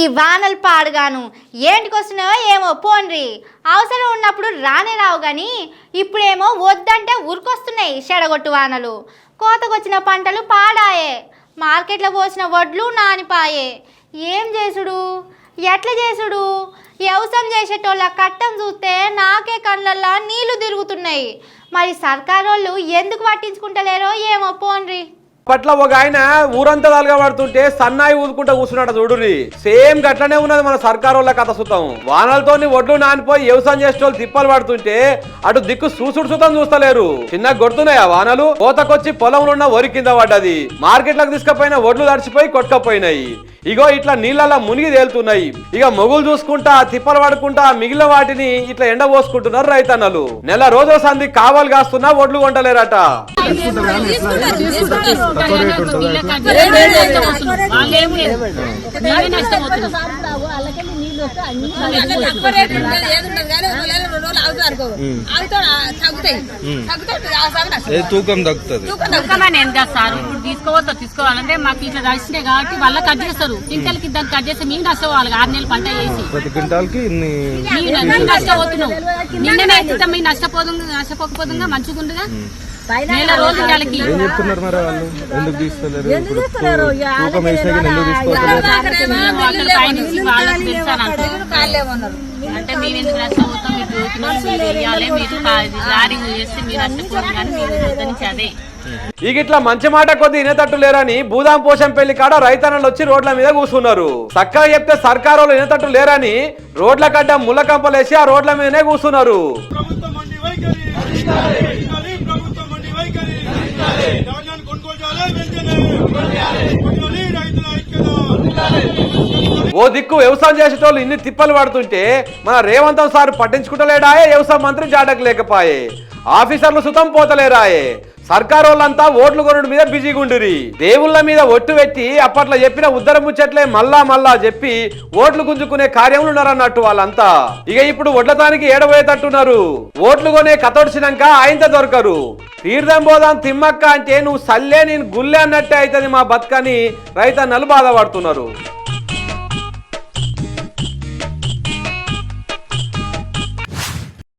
ఈ వానలు పాడుగాను. ఏంటికొస్తున్నాయో ఏమో పోన్రి. అవసరం ఉన్నప్పుడు రానే రావు కానీ ఇప్పుడేమో వద్దంటే ఉరికొస్తున్నాయి చెడగొట్టు వానలు. కోతకొచ్చిన పంటలు పాడాయే. మార్కెట్లో పోసిన వడ్లు నానిపాయే. ఏం చేసుడు? ఎట్లా చేసుడు? వ్యవసాయం చేసేటోళ్ళ కట్టం చూస్తే నాకే కళ్ళల్లో నీళ్ళు తిరుగుతున్నాయి. మరి సర్కారోళ్ళు ఎందుకు పట్టించుకుంటలేరో ఏమో పోన్రి. పట్ల ఒక ఆయన ఊరంతా తలగా పడుతుంటే సన్నాయి ఊదుకుంటా కూర్చున్నాడు చూడుని సేమ్ గట్లనే ఉన్నది మన సర్కారోళ్ళ కథ సుతం. వానలతోని ఒడ్లు నానిపోయి వ్యవసాయం చేసే వాళ్ళు తిప్పలు పడుతుంటే అటు దిక్కు సూసుడు సుతం చూస్తలేరు. చిన్న గొడుతున్నాయా ఆ వానలు? కోతకొచ్చి పొలంలో ఉన్న వరి కింద పడ్డది. మార్కెట్లకు తీసుకుపోయిన ఒడ్లు తడిచిపోయి కొట్టుకపోయినాయి. ఇగో ఇట్లా నీళ్ళలా మునిగి తేలుతున్నాయి ఇక మొగులు చూసుకుంటా తిప్పలు పడుకుంటా మిగిలిన వాటిని ఇట్లా ఎండ పోసుకుంటున్నారు రైతన్నలు నెల రోజుల సంధి కావాలి కాస్తున్నా ఒడ్లు కొంటలేరట తక్కువ రేటు ఉండదు, ఏది ఉండదు కానీ ఒక నెల రెండు రోజులు ఆగుతారు అనుకో. ఆగుతా తగ్గుతాయి. తగ్గుతాయి ఆ సగం నష్టం. ఏ తూకం తగ్గుతుంది? సార్. ఇప్పుడు తీసుకోవద్దు తీసుకోవాలంటే మాకు ఇట్లా నడిచినాయి కాబట్టి వాళ్ళ కట్ చేస్తారు. క్వింటల్కి దాన్ని కట్ చేస్తే మేము నష్టపోవాలి ఆరు నెలలు పంట వేసి ప్రతి క్వింటాల్కి నష్టపోతున్నాం. నిన్ననే నష్టపోదు నష్టపోకపోతుందా మంచిగుండగా నెల రోజులు నెలకి ఏం చెప్తున్నారు మరి వాళ్ళు? ఎందుకు తీస్తలేరు? ఇప్పుడు తూకం వేసాక ఎందుకు తీసుకోవట్లేదు? అక్కడ పైనుంచి వాళ్ళకి తెలుసాను అంటారు కాళ్ళేమన్నారు అంటే మేము ఎందుకు నష్టపోతాం మీరు దోచిన వాళ్ళు మీరు వేయాలి మీరు కా- లారీ చేస్తే మీరు నష్టపోతాం కానీ మీరు వద్దనించి అదే. ఇక ఇట్లా మంచి మాట కొద్ది ఇనేతట్టు లేరని భూదాం పోషం పెళ్ళి కాడ రైతన్నలు వచ్చి రోడ్ల మీద కూర్చున్నారు. చక్కగా చెప్తే సర్కారు ఇనేతట్టు లేరని రోడ్ల కడ్డ ముళ్ళ కంపలేసి ఆ రోడ్ల మీదనే కూర్చున్నారు. ఓ దిక్కు వ్యవసాయం చేసేటోళ్ళు ఇన్ని తిప్పలు పడుతుంటే మన రేవంత్ సార్ పట్టించుకుంటలేడాయే? వ్యవసాయ మంత్రి జాడకు లేకపాయే. ఆఫీసర్లు సుతం పోతలేరాయే. సర్కార్ వాళ్ళంతా ఓట్లు కొనుడు మీద బిజీగా ఉండిరి దేవుళ్ళ మీద ఒట్టు పెట్టి అప్పట్లో చెప్పిన ఉద్దర ముచ్చట్లే మళ్ళా మళ్ళా చెప్పి ఓట్లు గుంజుకునే కార్యములు ఉన్నారన్నట్టు వాళ్ళంతా. ఇక ఇప్పుడు ఒడ్లతానికి ఏడబోయేటట్టున్నారు. ఓట్లు కొనే కతొడిచినాక ఆయంత దొరకరు. తీర్థం పోదాం తిమ్మక్క అంటే నువ్వు సల్లే నేను గుల్లే అన్నట్టే అవుతుంది మా బతుకని రైతన్నలు బాధపడుతున్నారు.